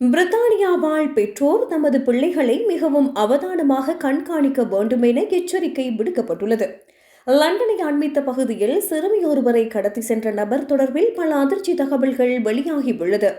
பிரித்தானியாவால் பெற்றோர் தமது பிள்ளைகளை மிகவும் அவதானமாக கண்காணிக்க வேண்டும் என எச்சரிக்கை விடுக்கப்பட்டுள்ளது. லண்டனை அண்மித்த பகுதியில் சிறுமியொருவரை கடத்தி சென்ற நபர் தொடர்பில் பல அதிர்ச்சி தகவல்கள் வெளியாகியுள்ளது.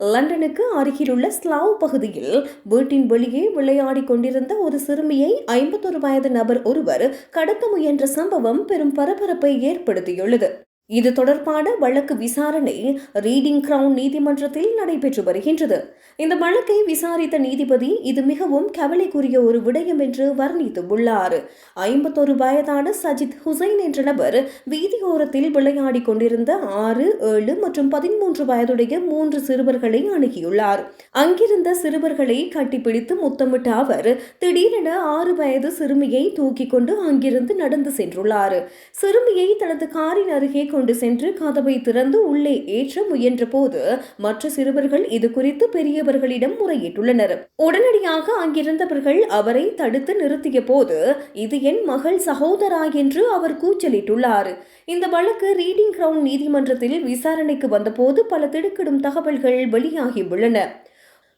லண்டனுக்கு அருகிலுள்ள ஸ்லாவ் பகுதியில் வீட்டின் வெளியே விளையாடிக் கொண்டிருந்த ஒரு சிறுமியை ஐம்பத்தொரு வயது நபர் ஒருவர் கடத்த முயன்ற சம்பவம் பெரும் பரபரப்பை ஏற்படுத்தியுள்ளது. இது தொடர்பான வழக்கு விசாரணை ரீடிங் கிரவுன் நீதிமன்றத்தில் நடைபெற்று வருகின்றது. இந்த வழக்கை விசாரித்த நீதிபதி இது மிகவும் கவலைக்குரிய ஒரு விடயம் என்று வர்ணித்துள்ளார் ஐம்பத்தொரு வயதான சஜித் ஹுசைன் என்ற நபர் வீதியோரத்தில் விளையாடிக் கொண்டிருந்த ஆறு ஏழு மற்றும் பதிமூன்று வயதுடைய மூன்று சிறுவர்களை அணுகியுள்ளார். அங்கிருந்த சிறுவர்களை கட்டிப்பிடித்து முத்தமிட்ட அவர் திடீரென ஆறு வயது சிறுமியை தூக்கிக் கொண்டு அங்கிருந்து நடந்து சென்றுள்ளார். சிறுமியை தனது காரின் அருகே கொண்டு சென்று கதவை திறந்து உள்ளே ஏற்ற முயன்ற போது மற்ற சிறுவர்கள் இது குறித்து பெரியவர்களிடம் முறையிட்டுள்ளனர். உடனடியாக அங்கிருந்தவர்கள் அவரை தடுத்து நிறுத்திய போது இது என் மகள் சகோதரா என்று அவர் கூச்சலிட்டுள்ளார். இந்த வழக்கு ரீடிங் கிரவுன் நீதிமன்றத்தில் விசாரணைக்கு வந்தபோது பல திடுக்கிடும் தகவல்கள் வெளியாகியுள்ளன.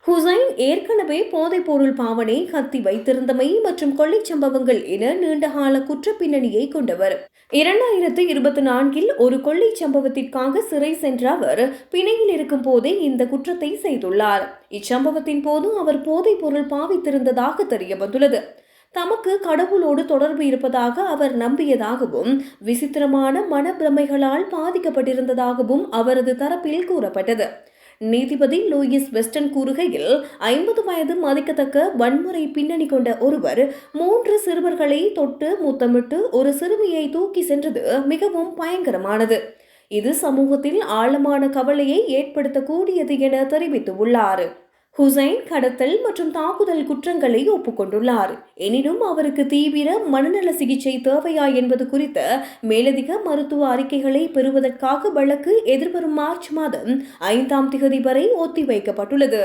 ஹுசைன் ஏற்கனவே போதைப்பொருள் பாவனை கத்தி வைத்திருந்தமை மற்றும் கொள்ளைச் சம்பவங்கள் என நீண்டகால குற்ற பின்னணியை கொண்டவர். இரண்டாயிரத்து இருபத்தி நான்கில் ஒரு கொள்ளைச் சம்பவத்திற்காக சிறை சென்ற அவர் பிணையில் இருக்கும் போதே இந்த குற்றத்தை செய்துள்ளார். இச்சம்பவத்தின் போது அவர் போதைப் பொருள் பாவித்திருந்ததாக தெரிய வந்துள்ளது தமக்கு கடவுளோடு தொடர்பு இருப்பதாக அவர் நம்பியதாகவும் விசித்திரமான மனப்பிரமைகளால் பாதிக்கப்பட்டிருந்ததாகவும் அவரது தரப்பில் கூறப்பட்டது. நீதிபதி லூயிஸ் வெஸ்டன் கூறுகையில் ஐம்பது வயது மதிக்கத்தக்க வன்முறை பின்னணி கொண்ட ஒருவர் மூன்று சிறுவர்களை தொட்டு முத்தமிட்டு ஒரு சிறுமியை தூக்கி சென்றது மிகவும் பயங்கரமானது. இது சமூகத்தில் ஆழமான கவலையை ஏற்படுத்தக்கூடியது என தெரிவித்துள்ளார். ஹுசைன் கடத்தல் மற்றும் தாக்குதல் குற்றங்களை ஒப்புக்கொண்டுள்ளார். எனினும் அவருக்கு தீவிர மனநல சிகிச்சை தேவையா என்பது குறித்த மேலதிக மருத்துவ அறிக்கைகளை பெறுவதற்காக வழக்கு எதிர்வரும் மார்ச் மாதம் ஐந்தாம் திகதி வரை ஒத்திவைக்கப்பட்டுள்ளது.